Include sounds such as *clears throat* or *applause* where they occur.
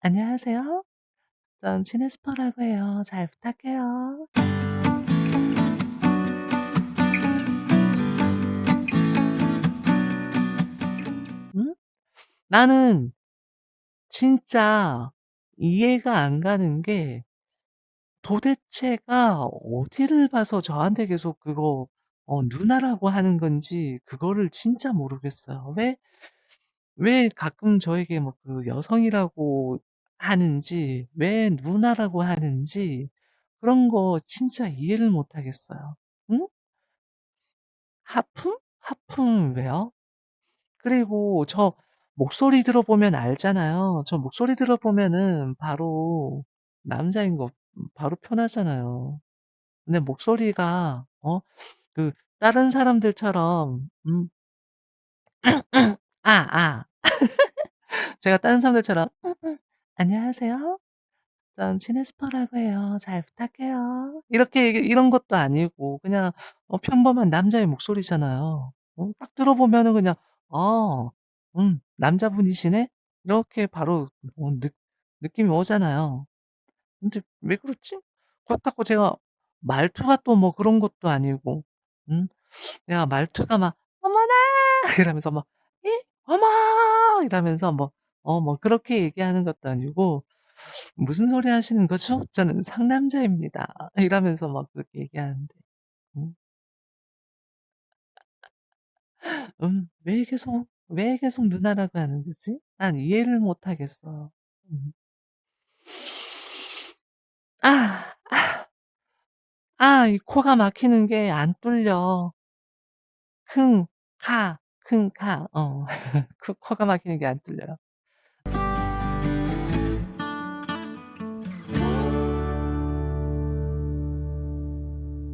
안녕하세요. 전 지네스퍼라고 해요. 잘 부탁해요. 음? 나는 진짜 이해가 안 가는 게 도대체가 어디를 봐서 저한테 계속 그거 어 누나라고 하는 건지 그거를 진짜 모르겠어요. 왜 왜 가끔 저에게 뭐 그 여성이라고 하는지 왜 누나라고 하는지 그런 거 진짜 이해를 못 하겠어요. 응? 하품? 하품 왜요? 그리고 저 목소리 들어보면 알잖아요. 저 목소리 들어보면은 바로 남자인 거음 바로 표나잖아요. 근데 목소리가 어 그 다른 사람들처럼 음 *clears throat* 아 아. *laughs* 제가 다른 사람들처럼 "음 음. 안녕하세요. 전 지네스퍼라고 해요. 잘 부탁해요." 이렇게 얘기 이런 것도 아니고 그냥 어 평범한 남자의 목소리잖아요. 어 딱 들어보면은 그냥 '아 음 남자분이시네.' 이렇게 바로 어 느 느낌이 오잖아요. 근데 왜 그렇지? 그렇다고 제가 말투가 또 뭐 그런 것도 아니고 음 내가 말투가 막 "어머나." *laughs* 이러면서 막 "예? 어머." 이러면서 뭐 어 뭐 그렇게 얘기하는 것도 아니고 "무슨 소리 하시는 거죠? 저는 상남자입니다." *laughs* 이러면서 막 그렇게 얘기하는데 음. 음 왜 계속 왜 계속 누나라고 하는 거지? 난 이해를 못 하겠어. 음. 아. 아. 아 이 코가 막히는 게 안 뚫려. 킁하 킁하 어. *laughs* 그 코가 막히는 게 안 뚫려요.